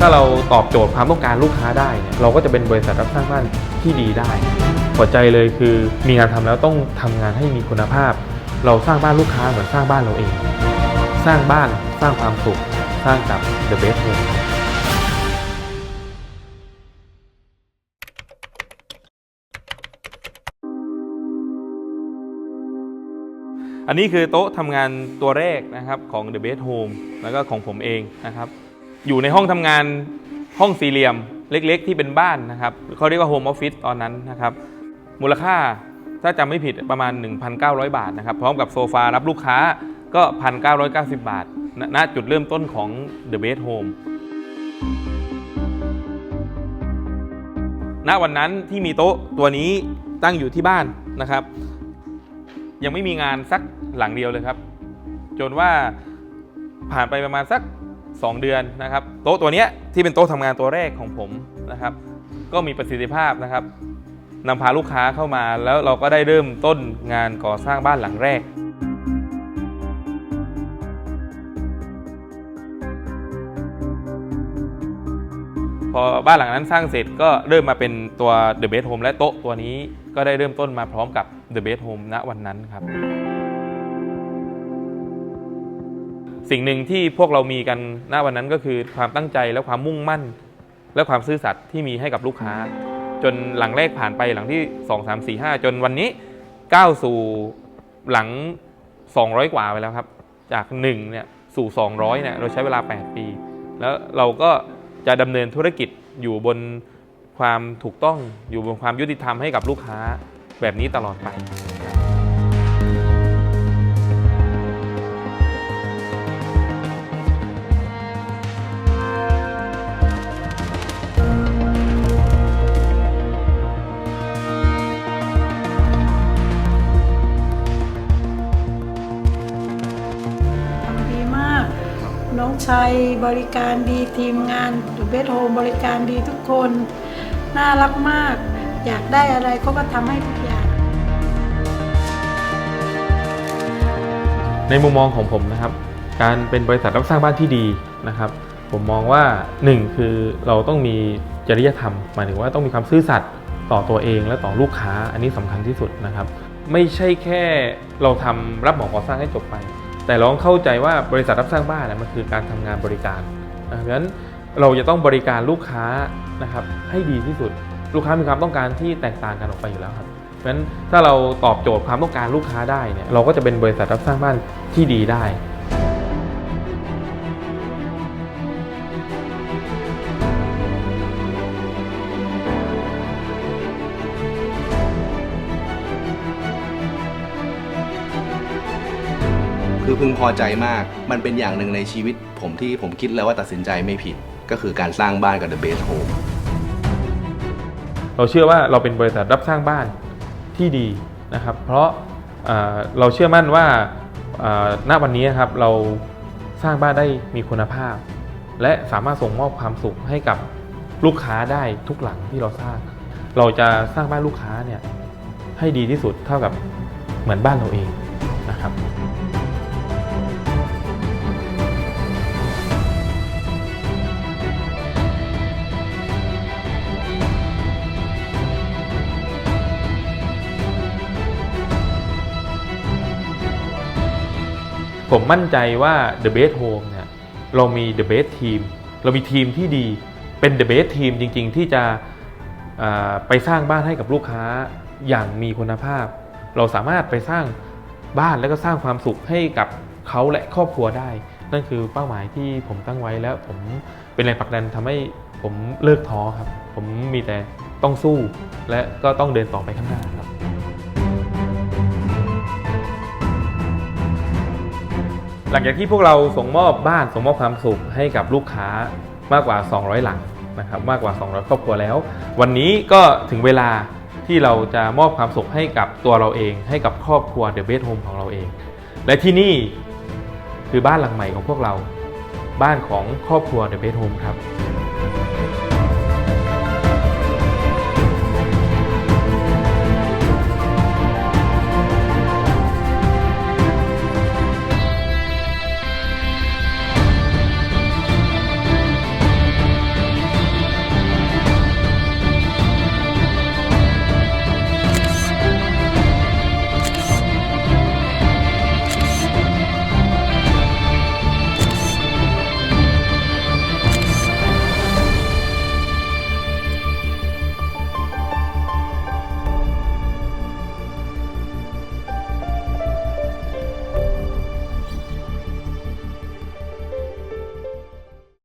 ถ้าเราตอบโจทย์ความต้องการลูกค้าได้เนี่ยเราก็จะเป็นบริษัทรับสร้างบ้านที่ดีได้หัวใจเลยคือมีงานทำแล้วต้องทำงานให้มีคุณภาพ เราสร้างบ้านลูกค้าเหมือนสร้างบ้านเราเอง สร้างบ้านสร้างความสุข สร้างกับ The Best Home อันนี้คือโต๊ะทำงานตัวแรกนะครับของ The Best Home แล้วก็ของผมเองนะครับ อยู่ในห้องทำงานห้องสี่เหลี่ยมเล็ก ๆ ที่เป็นบ้านนะครับเขาเรียกว่า Home Office ตอนนั้นนะครับ มูลค่าถ้าจำไม่ผิดประมาณ 1,900 บาทนะครับ พร้อมกับโซฟารับลูกค้าก็ 1,990 บาทณณจุดเริ่มต้นของ The Best Home ณวันนั้นที่มีโต๊ะตัวนี้ตั้งอยู่ที่บ้านนะครับ ยังไม่มีงานสักหลังเดียวเลยครับ จนว่าผ่านไปประมาณสัก 2 เดือนนะครับ โต๊ะตัวนี้ที่เป็นโต๊ะทำงานตัวแรกของผมนะครับ ก็มีประสิทธิภาพนะครับนำพาลูกค้าเข้ามาแล้วเราก็ได้เริ่มต้นงานก่อสร้างบ้านหลังแรกพอบ้านหลังนั้นสร้างเสร็จก็เริ่มมาเป็นตัว The Best Home และโต๊ะตัวนี้ก็ได้เริ่มต้นมาพร้อมกับ The Best Home ณวันนั้นครับ สิ่งหนึ่งที่พวกเรามีกันณวันนั้นก็คือความตั้งใจและความมุ่งมั่น และความซื่อสัตย์ที่มีให้กับลูกค้า จนหลังแรกผ่านไปหลังที่ 2 3 4 5 จนวันนี้ก้าวสู่หลัง 200 กว่าไปแล้วครับ จาก 1 เนี่ยสู่ 200 เนี่ยเราใช้เวลา 8 ปี แล้วเราก็จะดำเนินธุรกิจอยู่บนความถูกต้องอยู่บนความยุติธรรมให้กับลูกค้าแบบนี้ตลอดไป น้องชัยบริการดีทีมงานดูเบสโฮมบริการดีทุกคน น่ารักมาก อยากได้อะไรเขาก็ทำให้ทุกอย่าง ในมุมมองของผมนะครับ การเป็นบริษัทรับสร้างบ้านที่ดีนะครับ ผมมองว่าหนึ่งคือเราต้องมีจริยธรรมหมายถึงว่าต้องมีความซื่อสัตย์ต่อตัวเองและต่อลูกค้าอันนี้สำคัญที่สุดนะครับ ไม่ใช่แค่เราทำรับเหมาก่อสร้างให้จบไป แต่ลองเข้าใจว่าบริษัทรับสร้างบ้านนะมันคือการทำงานบริการนะเพราะฉะนั้นเราจะต้องบริการลูกค้านะครับให้ดีที่สุด ลูกค้ามีความต้องการที่แตกต่างกันออกไปอยู่แล้วครับเพราะฉะนั้นถ้าเราตอบโจทย์ความต้องการลูกค้าได้เนี่ยเราก็จะเป็นบริษัทรับสร้างบ้านที่ดีได้ คือพึงพอใจมาก มันเป็นอย่างหนึ่งในชีวิต ผมที่ผมคิดแล้วว่าตัดสินใจไม่ผิด ก็คือการสร้างบ้านกับ The Base Home เราเชื่อว่าเราเป็นบริษัทรับสร้างบ้านที่ดีนะครับ เพราะเอ่อเราเชื่อมั่นว่าเอ่อณวันนี้นะครับเราสร้างบ้านได้มีคุณภาพ และสามารถส่งมอบความสุขให้กับลูกค้าได้ทุกหลังที่เราสร้าง เราจะสร้างบ้านลูกค้าเนี่ยให้ดีที่สุดเท่ากับเหมือนบ้านเราเองนะครับ ผมมั่นใจว่า The Best Home เนี่ยเรามี The Best Team เรามีทีมที่ดีเป็น The Best Team จริง ๆ ที่จะไปสร้างบ้านให้กับลูกค้าอย่างมีคุณภาพ เราสามารถไปสร้างบ้านแล้วก็สร้างความสุขให้กับเขาและครอบครัวได้ นั่นคือเป้าหมายที่ผมตั้งไว้แล้วผมเป็นแรงผลักดันทำให้ผมเลิกท้อครับ ผมมีแต่ต้องสู้และก็ต้องเดินต่อไปข้างหน้าครับ ลังจากที่พวกเราส่งมอบบ้านส่งมอบความสุขให้กับลูกค้ามากกว่า 200 หลังนะครับมากกว่า 200 ครอบครัวแล้ว วันนี้ก็ถึงเวลาที่เราจะมอบความสุขให้กับตัวเราเอง ให้กับครอบครัวเดอะเบสโฮมของเราเอง และที่นี่คือบ้านหลังใหม่ของพวกเรา บ้านของครอบครัวเดอะเบสโฮมครับ